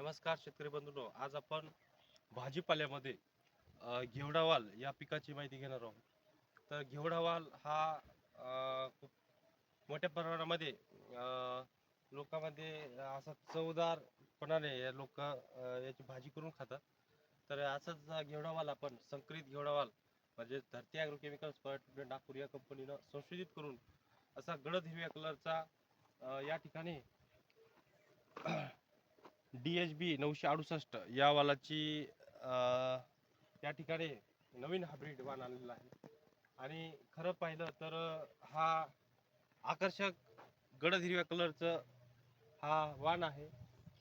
नमस्कार शेतकरी बंधूंनो आज आपण भाजीपाल्यामध्ये घेवडावाल या पिकाची माहिती घेणार आहोत. तर घेवडावाल हा खूप मोठ्या प्रमाणामध्ये लोकांमध्ये असा चवदारपणाने लोक याची भाजी करून खातात. तर असाच घेवडावाल आपण संकरित घेवडावाल म्हणजे धरती ॲग्रो म्हणजे केमिकल्स नागपूर या कंपनीनं संशोधित करून असा गडद हिरव्या कलरचा या ठिकाणी डी एच बी नऊशे अडुसष्ट या वालाची या ठिकाणी नवीन हायब्रिड वाण आणलेला आहे. आणि खरं पाहिलं तर हा आकर्षक गडद हिरव्या कलरचं हा वाण आहे.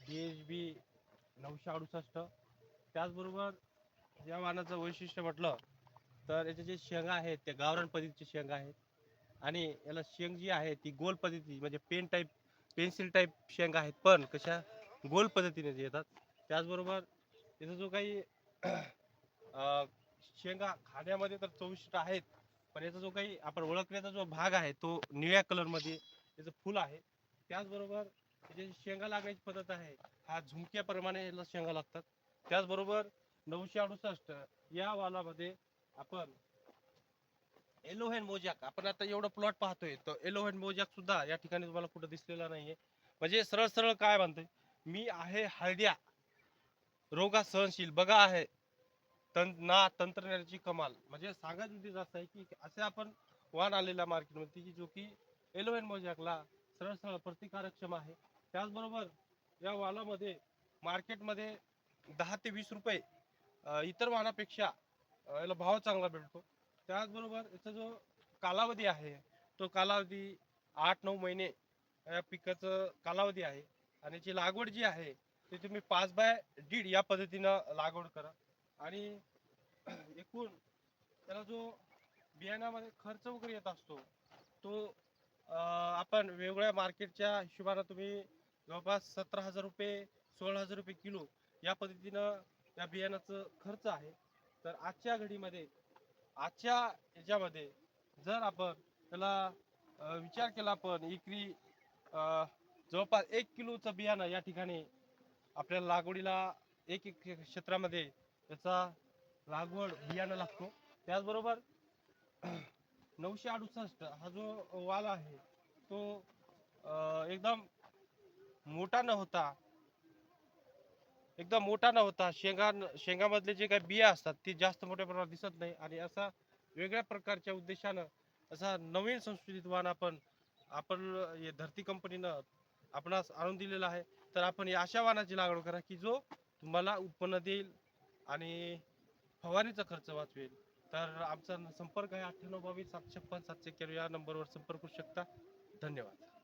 डी एच बी नऊशे अडुसष्ट. त्याचबरोबर या वाणाचं वैशिष्ट्य म्हटलं तर याचे जे शेंगा आहेत त्या गावरान पद्धतीचे शेंगा आहेत. आणि याला शेंग जी आहे ती गोल पद्धती म्हणजे पेन टाईप पेन्सिल टाईप शेंगा आहेत. पण कशा गोल पद्धतीने येतात. त्याचबरोबर त्याचा जो काही शेंगा खाण्यामध्ये तर चविष्ट आहेत पण याचा जो काही आपण ओळखण्याचा जो भाग आहे तो निळ्या कलरमध्ये त्याचं फुल आहे. त्याचबरोबर त्याची शेंगा लागण्याची पद्धत आहे हा झुमक्याप्रमाणे याला शेंगा लागतात. त्याचबरोबर नऊशे अडुसष्ट या वालामध्ये आपण एलोहेन मोजॅक आपण आता एवढं प्लॉट पाहतोय तर एलोहेन मोजॅक सुद्धा या ठिकाणी तुम्हाला कुठं दिसलेला नाहीये. म्हणजे सरळ सरळ काय म्हणतोय? मी आहे हळद्या. रोगा सहनशील बघा आहे. तं ना तंत्रज्ञानाची कमाल. म्हणजे सांगायचं उद्देश जास्त आहे की असे आपण वाण आलेला मार्केटमध्ये की जो की एलोवेन मोजॅकला सरळ सरळ प्रतिकारक्षम आहे. त्याचबरोबर या वालामध्ये मार्केटमध्ये दहा ते वीस रुपये इतर वाहनापेक्षा याला भाव चांगला भेटतो. त्याचबरोबर याचा जो कालावधी आहे तो कालावधी आठ नऊ महिने या पिकाचं कालावधी आहे. आणि जी लागवड जी आहे ती तुम्ही पाच बाय दीड या पद्धतीनं लागवड करा. आणि एकूण त्याला जो बियाण्यामध्ये खर्च वगैरे येत असतो तो आपण वेगवेगळ्या मार्केटच्या हिशोबानं तुम्ही जवळपास सतरा हजार रुपये सोळा हजार रुपये किलो या पद्धतीनं या बियाण्याचं खर्च आहे. तर आजच्या घडीमध्ये आजच्या याच्यामध्ये जर आपण त्याला विचार केला आपण एकरी अं, जवळपास एक किलोचं बियाणं या ठिकाणी आपल्याला लागवडीला एक एक क्षेत्रामध्ये त्याचा लागवड बियाणं लागतो. त्याचबरोबर नऊशे अडुसष्ट हा जो वाल आहे तो एकदम मोठा न होता एकदम मोठा न होता शेंगा शेंगामधले जे काही बिया असतात ते जास्त मोठ्या प्रमाणात दिसत नाही आणि असा वेगळ्या प्रकारच्या उद्देशानं असा नवीन संस्कृतीत वाण आपण आपण धरती कंपनीनं आपणास आणून दिलेला आहे तर आपण या अशा वाहनाची लागवड करा की जो तुम्हाला उत्पन्न देईल आणि फवारणीचा खर्च वाचवेल. तर आमचा संपर्क आहे अठ्ठ्याण्णव बावीस सातशे छप्पन सातशे एक्क्याण्णव या नंबरवर संपर्क करू शकता. धन्यवाद.